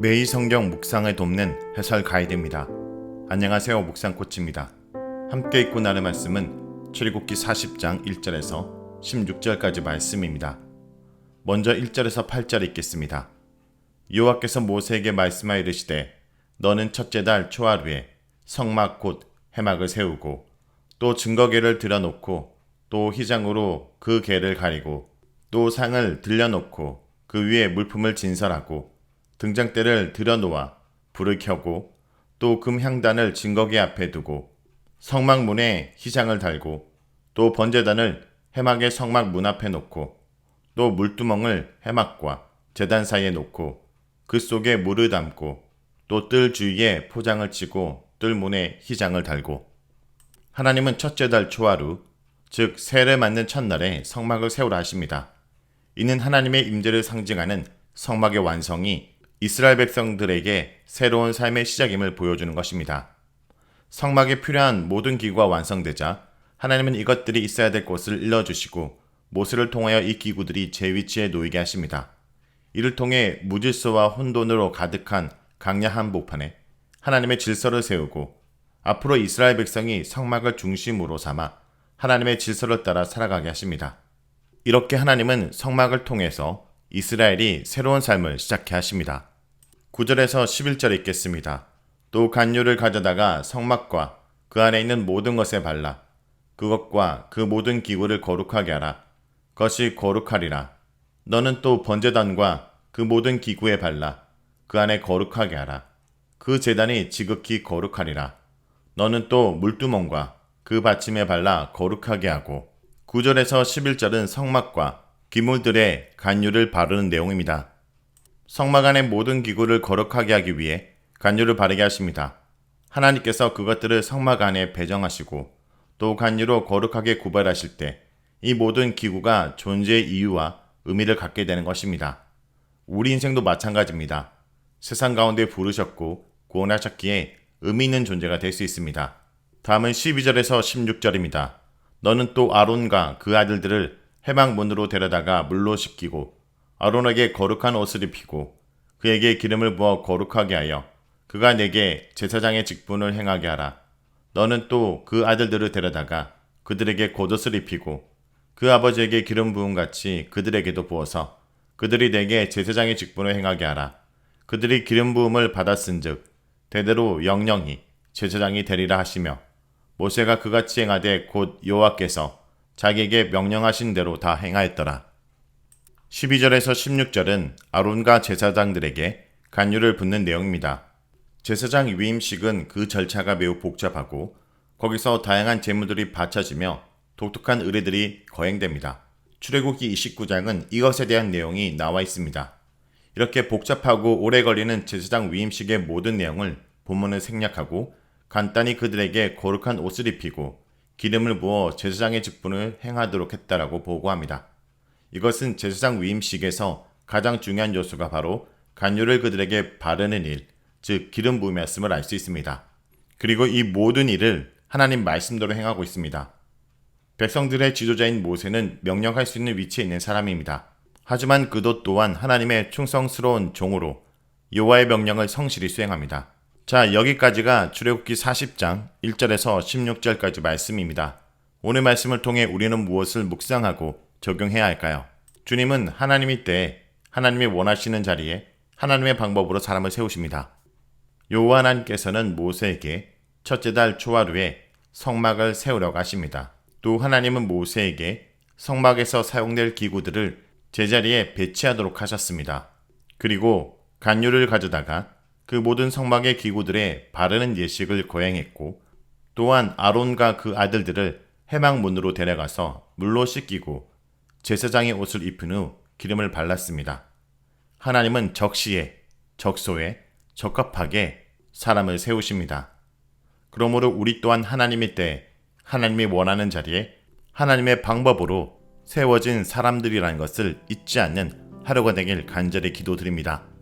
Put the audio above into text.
매일 성경 묵상을 돕는 해설 가이드입니다. 안녕하세요. 묵상 코치입니다. 함께 읽고 나눌 말씀은 출애굽기 40장 1절에서 16절까지 말씀입니다. 먼저 1절에서 8절 읽겠습니다. 여호와께서 모세에게 말씀하여 이르시되 너는 첫째 달 초하루에 성막 곧 해막을 세우고 또 증거계를 들여놓고 또 휘장으로 그 계를 가리고 또 상을 들려놓고 그 위에 물품을 진설하고 등장대를 들여놓아 불을 켜고 또 금향단을 증거계 앞에 두고 성막문에 휘장을 달고 또 번제단을 해막의 성막 문 앞에 놓고 또 물두멍을 해막과 제단 사이에 놓고 그 속에 물을 담고 또 뜰 주위에 포장을 치고 뜰 문에 휘장을 달고 하나님은 첫째 달 초하루 즉 세를 맞는 첫날에 성막을 세우라 하십니다. 이는 하나님의 임재를 상징하는 성막의 완성이 이스라엘 백성들에게 새로운 삶의 시작임을 보여주는 것입니다. 성막에 필요한 모든 기구가 완성되자 하나님은 이것들이 있어야 될 곳을 일러주시고 모세를 통하여 이 기구들이 제 위치에 놓이게 하십니다. 이를 통해 무질서와 혼돈으로 가득한 강야 한 복판에 하나님의 질서를 세우고 앞으로 이스라엘 백성이 성막을 중심으로 삼아 하나님의 질서를 따라 살아가게 하십니다. 이렇게 하나님은 성막을 통해서 이스라엘이 새로운 삶을 시작해 하십니다. 9절에서 11절 읽겠습니다. 또 간유를 가져다가 성막과 그 안에 있는 모든 것에 발라 그것과 그 모든 기구를 거룩하게 하라. 그것이 거룩하리라. 너는 또 번제단과 그 모든 기구에 발라 그 안에 거룩하게 하라. 그 제단이 지극히 거룩하리라. 너는 또 물두멍과 그 받침에 발라 거룩하게 하고 9절에서 11절은 성막과 기물들의 간유를 바르는 내용입니다. 성막 안의 모든 기구를 거룩하게 하기 위해 간유를 바르게 하십니다. 하나님께서 그것들을 성막 안에 배정하시고 또 간유로 거룩하게 구별하실 때 이 모든 기구가 존재의 이유와 의미를 갖게 되는 것입니다. 우리 인생도 마찬가지입니다. 세상 가운데 부르셨고 구원하셨기에 의미 있는 존재가 될 수 있습니다. 다음은 12절에서 16절입니다. 너는 또 아론과 그 아들들을 해방문으로 데려다가 물로 씻기고 아론에게 거룩한 옷을 입히고 그에게 기름을 부어 거룩하게 하여 그가 내게 제사장의 직분을 행하게 하라. 너는 또 그 아들들을 데려다가 그들에게 겉옷을 입히고 그 아버지에게 기름 부음 같이 그들에게도 부어서 그들이 내게 제사장의 직분을 행하게 하라. 그들이 기름 부음을 받았은즉 대대로 영영이 제사장이 되리라 하시며 모세가 그같이 행하되 곧 여호와께서 자기에게 명령하신 대로 다 행하였더라. 12절에서 16절은 아론과 제사장들에게 간유를 붓는 내용입니다. 제사장 위임식은 그 절차가 매우 복잡하고 거기서 다양한 제물들이 바쳐지며 독특한 의례들이 거행됩니다. 출애굽기 29장은 이것에 대한 내용이 나와 있습니다. 이렇게 복잡하고 오래 걸리는 제사장 위임식의 모든 내용을 본문을 생략하고 간단히 그들에게 거룩한 옷을 입히고 기름을 부어 제사장의 직분을 행하도록 했다라고 보고합니다. 이것은 제사장 위임식에서 가장 중요한 요소가 바로 간유를 그들에게 바르는 일, 즉 기름 부음이었음을 알 수 있습니다. 그리고 이 모든 일을 하나님 말씀대로 행하고 있습니다. 백성들의 지도자인 모세는 명령할 수 있는 위치에 있는 사람입니다. 하지만 그도 또한 하나님의 충성스러운 종으로 여호와의 명령을 성실히 수행합니다. 자, 여기까지가 출애굽기 40장 1절에서 16절까지 말씀입니다. 오늘 말씀을 통해 우리는 무엇을 묵상하고 적용해야 할까요? 주님은 하나님이 때 하나님이 원하시는 자리에 하나님의 방법으로 사람을 세우십니다. 여호와 하나님께서는 모세에게 첫째 달 초하루에 성막을 세우려고 하십니다. 또 하나님은 모세에게 성막에서 사용될 기구들을 제자리에 배치하도록 하셨습니다. 그리고 간유를 가져다가 그 모든 성막의 기구들에 바르는 예식을 거행했고 또한 아론과 그 아들들을 해막문으로 데려가서 물로 씻기고 제사장의 옷을 입힌 후 기름을 발랐습니다. 하나님은 적시에, 적소에, 적합하게 사람을 세우십니다. 그러므로 우리 또한 하나님의 때 하나님이 원하는 자리에 하나님의 방법으로 세워진 사람들이라는 것을 잊지 않는 하루가 되길 간절히 기도드립니다.